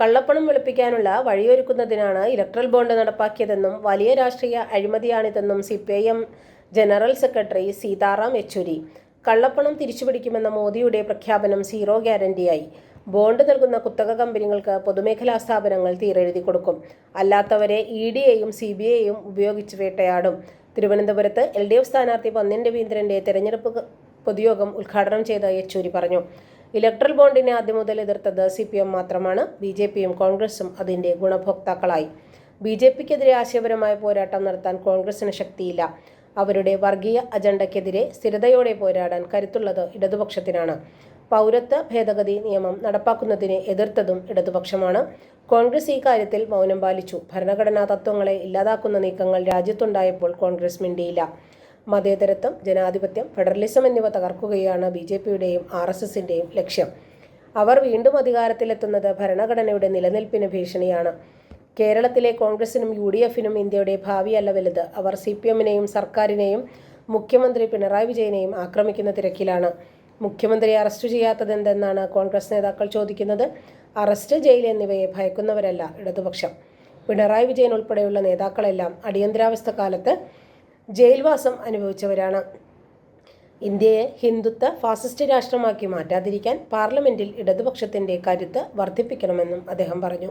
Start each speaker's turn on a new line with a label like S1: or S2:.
S1: കള്ളപ്പണം വെളുപ്പിക്കാനുള്ള വഴിയൊരുക്കുന്നതിനാണ് electoral bond നടപ്പാക്കിയതെന്നും വലിയ രാഷ്ട്രീയ അഴിമതിയാണിതെന്നും C P I M general secretary Sitaram Yechury. കള്ളപ്പണം തിരിച്ചുപിടിക്കുമെന്ന മോദിയുടെ പ്രഖ്യാപനം സീറോ ഗ്യാരണ്ടിയായി. ബോണ്ട് നൽകുന്ന കുത്തക കമ്പനികൾക്ക് പൊതുമേഖലാ സ്ഥാപനങ്ങൾ തീരെഴുതി കൊടുക്കും. അല്ലാത്തവരെ ഇ ഡിയെയും സി ബി ഐയും ഉപയോഗിച്ച് വേട്ടയാടും. തിരുവനന്തപുരത്ത് എൽ ഡി എഫ് സ്ഥാനാർത്ഥി പന്ന്യൻ രവീന്ദ്രന്റെ തെരഞ്ഞെടുപ്പ് പൊതുയോഗം ഉദ്ഘാടനം ചെയ്ത യെച്ചൂരി പറഞ്ഞു. ഇലക്ട്രൽ ബോണ്ടിനെ ആദ്യം മുതൽ എതിർത്തത് സി പി എം മാത്രമാണ്. ബി ജെ പിയും കോൺഗ്രസും അതിന്റെ ഗുണഭോക്താക്കളായി. ബി ജെ പിക്കെതിരെ ആശയപരമായ പോരാട്ടം നടത്താൻ കോൺഗ്രസിന് ശക്തിയില്ല. അവരുടെ വർഗീയ അജണ്ടയ്ക്കെതിരെ സ്ഥിരതയോടെ പോരാടാൻ കരുത്തുള്ളത് ഇടതുപക്ഷത്തിനാണ്. പൗരത്വ ഭേദഗതി നിയമം നടപ്പാക്കുന്നതിനെ എതിർത്തതും ഇടതുപക്ഷമാണ്. കോൺഗ്രസ് ഈ കാര്യത്തിൽ മൗനം പാലിച്ചു. ഭരണഘടനാ തത്വങ്ങളെ ഇല്ലാതാക്കുന്ന നീക്കങ്ങൾ രാജ്യത്തുണ്ടായപ്പോൾ കോൺഗ്രസ് മിണ്ടിയില്ല. മതേതരത്വം ജനാധിപത്യം ഫെഡറലിസം എന്നിവ തകർക്കുകയാണ് ബി ജെ പിയുടെയും ആർ എസ് എസിന്റെയും ലക്ഷ്യം. അവർ വീണ്ടും അധികാരത്തിലെത്തുന്നത് ഭരണഘടനയുടെ നിലനിൽപ്പിന് ഭീഷണിയാണ്. കേരളത്തിലെ കോൺഗ്രസിനും യു ഡി എഫിനും ഇന്ത്യയുടെ ഭാവിയല്ല വലുത്. അവർ സി പി എമ്മിനെയും സർക്കാരിനെയും മുഖ്യമന്ത്രി പിണറായി വിജയനെയും ആക്രമിക്കുന്ന തിരക്കിലാണ്. മുഖ്യമന്ത്രിയെ അറസ്റ്റ് ചെയ്യാത്തതെന്തെന്നാണ് കോൺഗ്രസ് നേതാക്കൾ ചോദിക്കുന്നത്? അറസ്റ്റ് ജയിൽ എന്നിവയെ ഭയക്കുന്നവരല്ല ഇടതുപക്ഷം. പിണറായി വിജയൻ ഉൾപ്പെടെയുള്ള നേതാക്കളെല്ലാം അടിയന്തരാവസ്ഥ കാലത്ത് ജയിൽവാസം അനുഭവിച്ചവരാണ്. ഇന്ത്യയെ ഹിന്ദുത്വ ഫാസിസ്റ്റ് രാഷ്ട്രമാക്കി മാറ്റാതിരിക്കാൻ പാർലമെന്റിൽ ഇടതുപക്ഷത്തിന്റെ കരുത്ത് വർദ്ധിപ്പിക്കണമെന്നും അദ്ദേഹം പറഞ്ഞു.